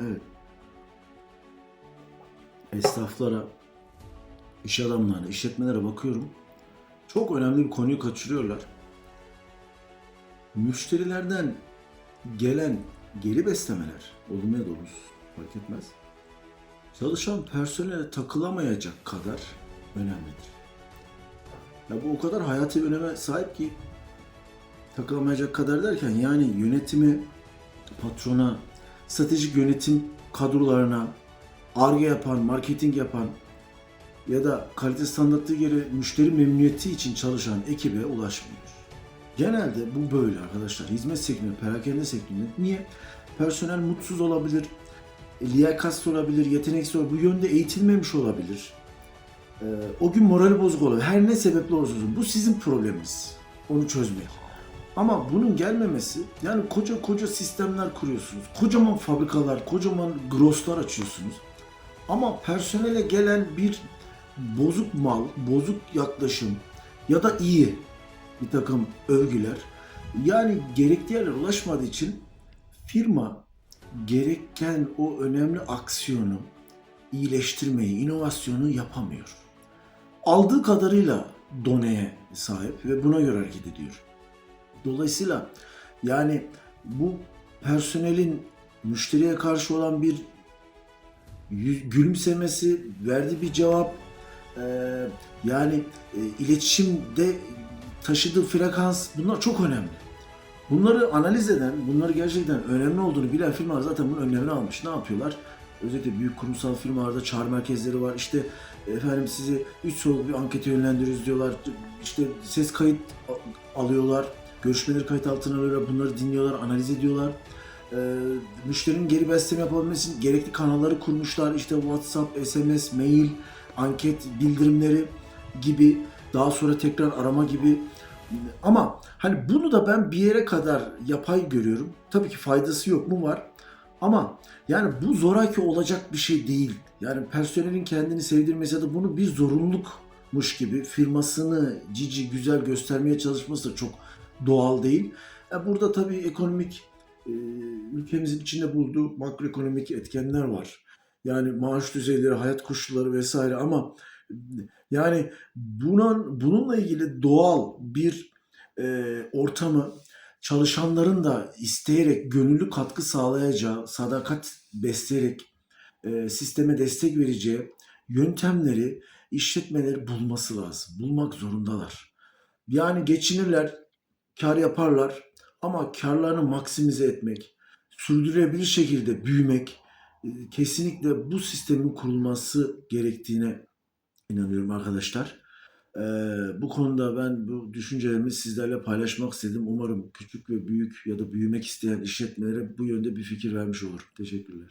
Evet. Esnaflara, iş adamlarına, işletmelere bakıyorum. Çok önemli bir konuyu kaçırıyorlar. Müşterilerden gelen geri beslemeler, olumlu ya da olumsuz fark etmez. Çalışan personele takılamayacak kadar önemlidir. Ya bu o kadar hayati öneme sahip ki takılamayacak kadar derken yani yönetimi patrona, stratejik yönetim kadrolarına, ARGE yapan, marketing yapan ya da kalite standartı göre müşteri memnuniyeti için çalışan ekibe ulaşmıyor. Genelde bu böyle arkadaşlar. Hizmet sektöründe, perakende sektöründe. Niye? Personel mutsuz olabilir, liyakatsız olabilir, yeteneksiz olabilir, bu yönde eğitilmemiş olabilir. Ee, o gün morali bozuk olabilir. Her ne sebeple olursa olsun. Bu sizin probleminiz. Onu çözmek. Ama bunun gelmemesi, yani koca koca sistemler kuruyorsunuz. Kocaman fabrikalar, kocaman grosslar açıyorsunuz. Ama personele gelen bir bozuk mal, bozuk yaklaşım ya da iyi bir takım övgüler yani gerektiği yerlere ulaşmadığı için firma gereken o önemli aksiyonu, iyileştirmeyi, inovasyonu yapamıyor. Aldığı kadarıyla doneye sahip ve buna göre hareket ediyor. Dolayısıyla yani bu personelin müşteriye karşı olan bir gülümsemesi, verdiği bir cevap, eee, yani e, iletişimde taşıdığı frekans bunlar çok önemli. Bunları analiz eden, bunları gerçekten önemli olduğunu bilen firmalar zaten bunun önlemini almış. Ne yapıyorlar? Özellikle büyük kurumsal firmalarda çağrı merkezleri var. İşte efendim sizi 3 soruluk bir ankete yönlendiriyoruz diyorlar. İşte ses kayıt alıyorlar. Görüşmeleri kayıt altına alıyorlar. Bunları dinliyorlar, analiz ediyorlar. Ee, müşterinin geri besleme yapabilmesi için gerekli kanalları kurmuşlar. İşte WhatsApp, SMS, mail, anket bildirimleri gibi daha sonra tekrar arama gibi ama hani bunu da ben bir yere kadar yapay görüyorum. Tabii ki faydası yok mu var. Ama yani bu zoraki olacak bir şey değil. Yani personelin kendini sevdirmesi ya da bunu bir zorunlulukmuş gibi firmasını cici güzel göstermeye çalışması da çok doğal değil. E burada tabii ekonomik e, ülkemizin içinde bulduğu makroekonomik etkenler var. Yani maaş düzeyleri, hayat koşulları vesaire ama yani bunun bununla ilgili doğal bir e, ortamı çalışanların da isteyerek gönüllü katkı sağlayacağı, sadakat besleyerek e, sisteme destek vereceği yöntemleri işletmeleri bulması lazım. Bulmak zorundalar. Yani geçinirler, kar yaparlar ama karlarını maksimize etmek, sürdürülebilir şekilde büyümek e, kesinlikle bu sistemin kurulması gerektiğine inanıyorum arkadaşlar. Ee, bu konuda ben bu düşüncelerimi sizlerle paylaşmak istedim. Umarım küçük ve büyük ya da büyümek isteyen işletmelere bu yönde bir fikir vermiş olur. Teşekkürler.